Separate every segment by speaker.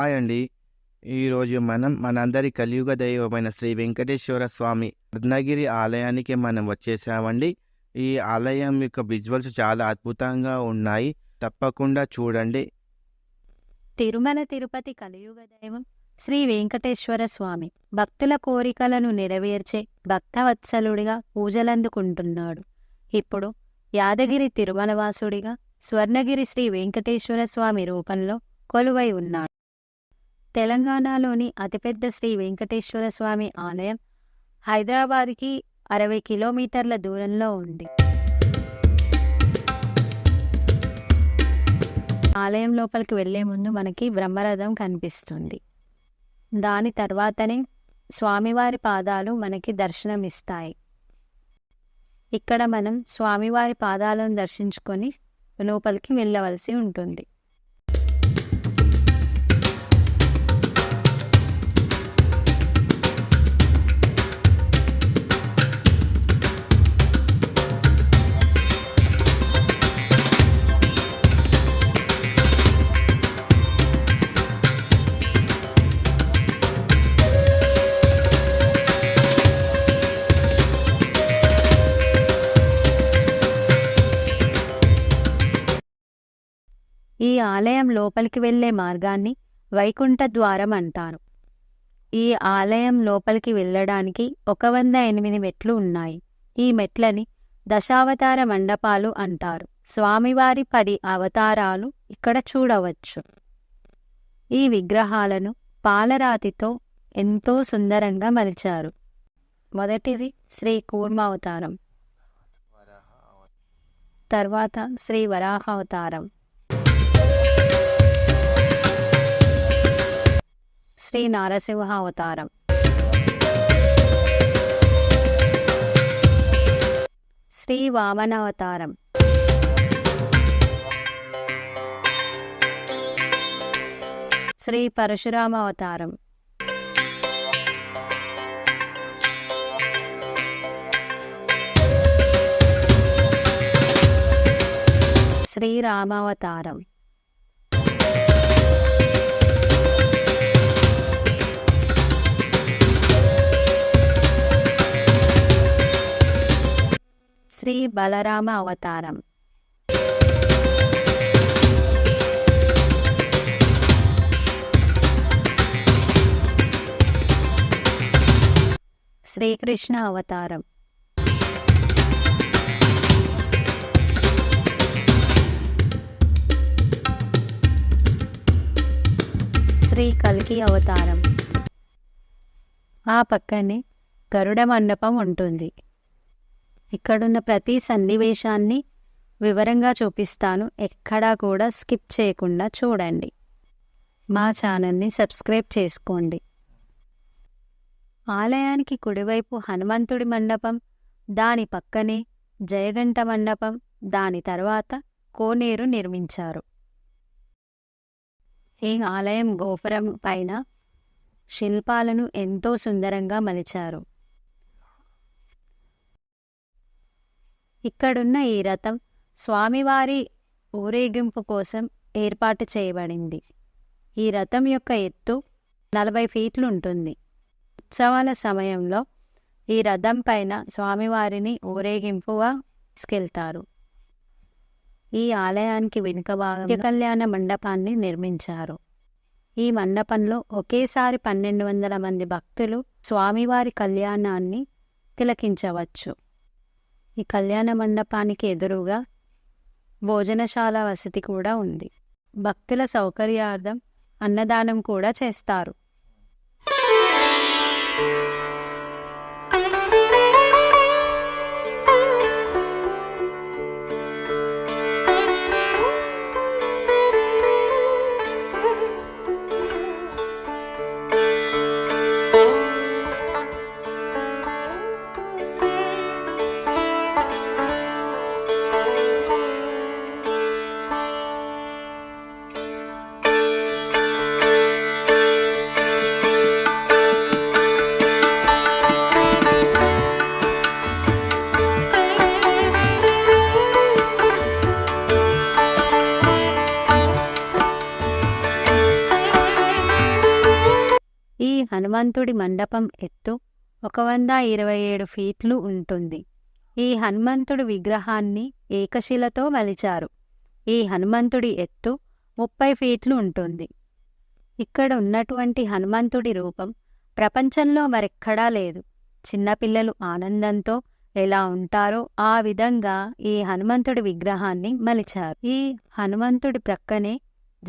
Speaker 1: hi అండి ఈరోజు మనం మనందరి కలియుగ దైవమైన శ్రీ వెంకటేశ్వర స్వామి రత్నగిరి ఆలయానికి మనం వచ్చేసామండి ఈ ఆలయం యొక్క విజువల్స్ చాలా అద్భుతంగా ఉన్నాయి తప్పకుండా చూడండి
Speaker 2: తిరుమల తిరుపతి కలియుగ దైవం శ్రీ వెంకటేశ్వర స్వామి భక్తుల కోరికలను నెరవేర్చే భక్తవత్సలుడిగా పూజలందుకుంటున్నాడు ఇప్పుడు యాదగిరి తిరుమలవాసుడిగా స్వర్ణగిరి శ్రీ వెంకటేశ్వర స్వామి రూపంలో కొలువై ఉన్నాడు తెలంగాణలోని అతిపెద్ద శ్రీ వెంకటేశ్వర స్వామి ఆలయం హైదరాబాద్కి అరవై కిలోమీటర్ల దూరంలో ఉంది ఆలయం లోపలికి వెళ్లే ముందు మనకి బ్రహ్మరథం కనిపిస్తుంది దాని తర్వాతనే స్వామివారి పాదాలు మనకి దర్శనమిస్తాయి ఇక్కడ మనం స్వామివారి పాదాలను దర్శించుకొని లోపలికి వెళ్ళవలసి ఉంటుంది ఈ ఆలయం లోపలికి వెళ్లే మార్గాన్ని వైకుంఠ ద్వారం అంటారు ఈ ఆలయం లోపలికి వెళ్ళడానికి ఒక వంద ఎనిమిది మెట్లు ఉన్నాయి ఈ మెట్లని దశావతార మండపాలు అంటారు స్వామివారి పది అవతారాలు ఇక్కడ చూడవచ్చు ఈ విగ్రహాలను పాలరాతితో ఎంతో సుందరంగా మలిచారు మొదటిది శ్రీ కూర్మావతారం తర్వాత శ్రీ వరాహావతారం శ్రీ నారసింహ అవతారం శ్రీ వామనవతారం శ్రీ పరశురామ అవతారం శ్రీరామావతారం శ్రీ బలరామ అవతారం శ్రీకృష్ణ అవతారం శ్రీ కల్కి అవతారం ఆ పక్కనే గరుడ మండపం ఉంటుంది ఇక్కడున్న ప్రతి సన్నివేశాన్ని వివరంగా చూపిస్తాను ఎక్కడా కూడా స్కిప్ చేయకుండా చూడండి మా ఛానల్ని సబ్స్క్రైబ్ చేసుకోండి ఆలయానికి కుడివైపు హనుమంతుడి మండపం దాని పక్కనే జయగంట మండపం దాని తర్వాత కోనేరు నిర్మించారు ఈ ఆలయం గోపురం పైన శిల్పాలను ఎంతో సుందరంగా మలిచారు ఇక్కడున్న ఈ రథం స్వామివారి ఊరేగింపు కోసం ఏర్పాటు చేయబడింది ఈ రథం యొక్క ఎత్తు నలభై ఫీట్లు ఉంటుంది ఉత్సవాల సమయంలో ఈ రథం పైన స్వామివారిని ఊరేగింపుగా తీసుకెళ్తారు ఈ ఆలయానికి వెనుక భాగం కళ్యాణ మండపాన్ని నిర్మించారు ఈ మండపంలో ఒకేసారి పన్నెండు వందల మంది భక్తులు స్వామివారి కళ్యాణాన్ని తిలకించవచ్చు ఈ కళ్యాణ మండపానికి ఎదురుగా భోజనశాల వసతి కూడా ఉంది భక్తుల సౌకర్యార్థం అన్నదానం కూడా చేస్తారు హనుమంతుడి మండపం ఎత్తు ఒక వంద ఇరవై ఏడు ఫీట్లు ఉంటుంది ఈ హనుమంతుడి విగ్రహాన్ని ఏకశిలతో మలిచారు ఈ హనుమంతుడి ఎత్తు ముప్పై ఫీట్లు ఉంటుంది ఇక్కడ ఉన్నటువంటి హనుమంతుడి రూపం ప్రపంచంలో మరెక్కడా లేదు చిన్నపిల్లలు ఆనందంతో ఎలా ఉంటారో ఆ విధంగా ఈ హనుమంతుడి విగ్రహాన్ని మలిచారు ఈ హనుమంతుడి ప్రక్కనే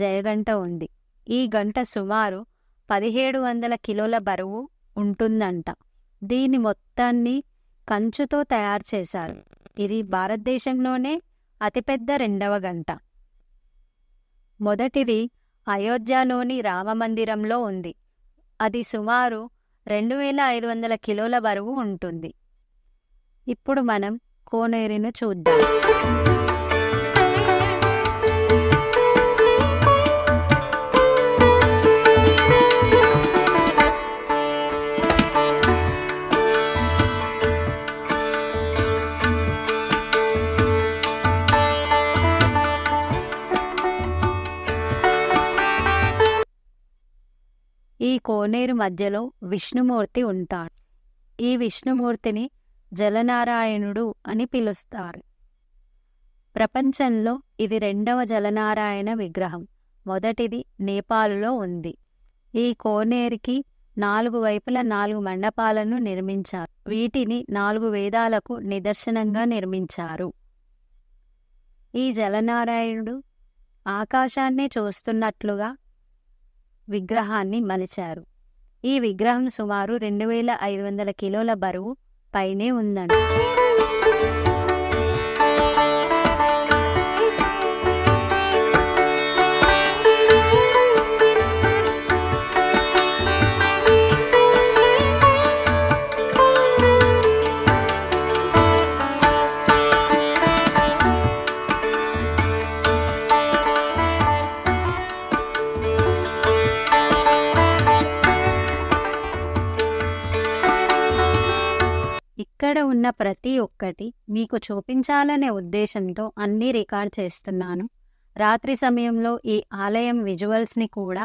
Speaker 2: జయగంట ఉంది ఈ గంట సుమారు పదిహేడు వందల కిలోల బరువు ఉంటుందంట దీని మొత్తాన్ని కంచుతో తయారు చేశారు ఇది భారతదేశంలోనే అతిపెద్ద రెండవ గంట మొదటిది అయోధ్యలోని రామమందిరంలో ఉంది అది సుమారు రెండు వేల ఐదు వందల కిలోల బరువు ఉంటుంది ఇప్పుడు మనం కోనేరును చూద్దాం కోనేరు మధ్యలో విష్ణుమూర్తి ఉంటాడు ఈ విష్ణుమూర్తిని జలనారాయణుడు అని పిలుస్తారు ప్రపంచంలో ఇది రెండవ జలనారాయణ విగ్రహం మొదటిది నేపాలులో ఉంది ఈ కోనేరికి నాలుగు వైపుల నాలుగు మండపాలను నిర్మించారు వీటిని నాలుగు వేదాలకు నిదర్శనంగా నిర్మించారు ఈ జలనారాయణుడు ఆకాశాన్నే చూస్తున్నట్లుగా విగ్రహాన్ని మలిచారు ఈ విగ్రహం సుమారు రెండు వేల ఐదు వందల కిలోల బరువు పైనే ఉందండి ఇక్కడ ఉన్న ప్రతి ఒక్కటి మీకు చూపించాలనే ఉద్దేశంతో అన్నీ రికార్డ్ చేస్తున్నాను రాత్రి సమయంలో ఈ ఆలయం విజువల్స్ని కూడా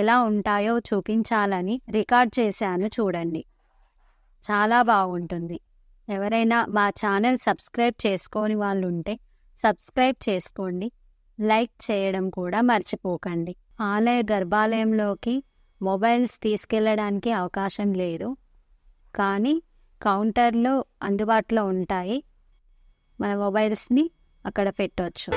Speaker 2: ఎలా ఉంటాయో చూపించాలని రికార్డ్ చేశాను చూడండి చాలా బాగుంటుంది ఎవరైనా మా ఛానల్ సబ్స్క్రైబ్ చేసుకోని వాళ్ళు ఉంటే సబ్స్క్రైబ్ చేసుకోండి లైక్ చేయడం కూడా మర్చిపోకండి ఆలయ గర్భాలయంలోకి మొబైల్స్ తీసుకెళ్ళడానికి అవకాశం లేదు కానీ కౌంటర్లు అందుబాటులో ఉంటాయి మన మొబైల్స్ని అక్కడ పెట్టవచ్చు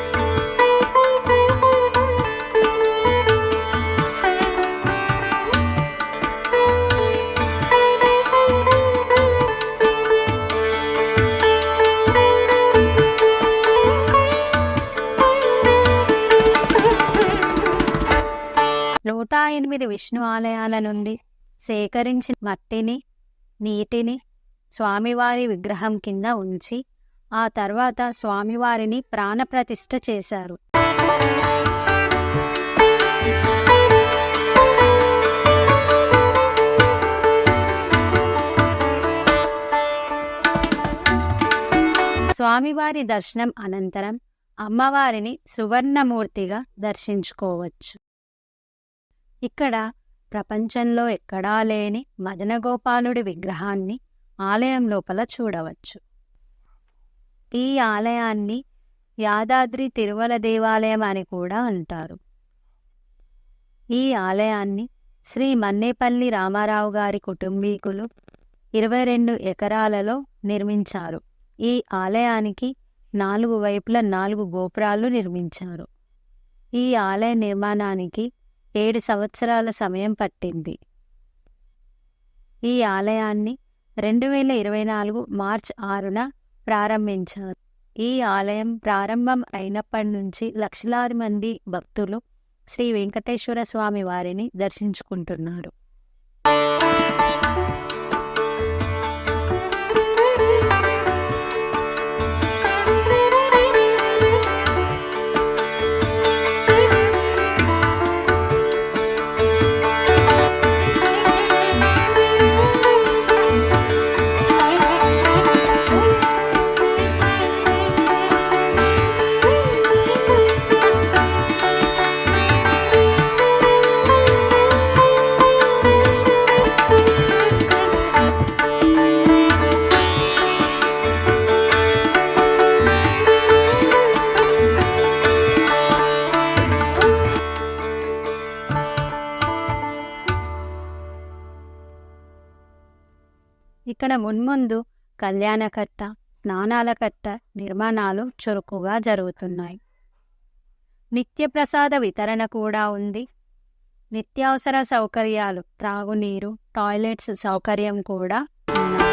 Speaker 2: నూట ఎనిమిది విష్ణు ఆలయాల నుండి సేకరించిన మట్టిని నీటిని స్వామివారి విగ్రహం కింద ఉంచి ఆ తర్వాత స్వామివారిని ప్రాణప్రతిష్ఠ చేశారు స్వామివారి దర్శనం అనంతరం అమ్మవారిని సువర్ణమూర్తిగా దర్శించుకోవచ్చు ఇక్కడ ప్రపంచంలో ఎక్కడా లేని మదనగోపాలుడి విగ్రహాన్ని ఆలయం లోపల చూడవచ్చు ఈ ఆలయాన్ని యాదాద్రి తిరుమల దేవాలయం అని కూడా అంటారు ఈ ఆలయాన్ని శ్రీ మన్నేపల్లి రామారావు గారి కుటుంబీకులు ఇరవై రెండు ఎకరాలలో నిర్మించారు ఈ ఆలయానికి నాలుగు వైపుల నాలుగు గోపురాలు నిర్మించారు ఈ ఆలయ నిర్మాణానికి ఏడు సంవత్సరాల సమయం పట్టింది ఈ ఆలయాన్ని రెండు వేల ఇరవై నాలుగు మార్చ్ ఆరున ప్రారంభించారు ఈ ఆలయం ప్రారంభం అయినప్పటి నుంచి లక్షలాది మంది భక్తులు శ్రీ వెంకటేశ్వర స్వామి వారిని దర్శించుకుంటున్నారు ఇక్కడ మున్ముందు కళ్యాణకట్ట స్నానాల కట్ట నిర్మాణాలు చురుకుగా జరుగుతున్నాయి నిత్యప్రసాద వితరణ కూడా ఉంది నిత్యావసర సౌకర్యాలు త్రాగునీరు టాయిలెట్స్ సౌకర్యం కూడా ఉన్నాయి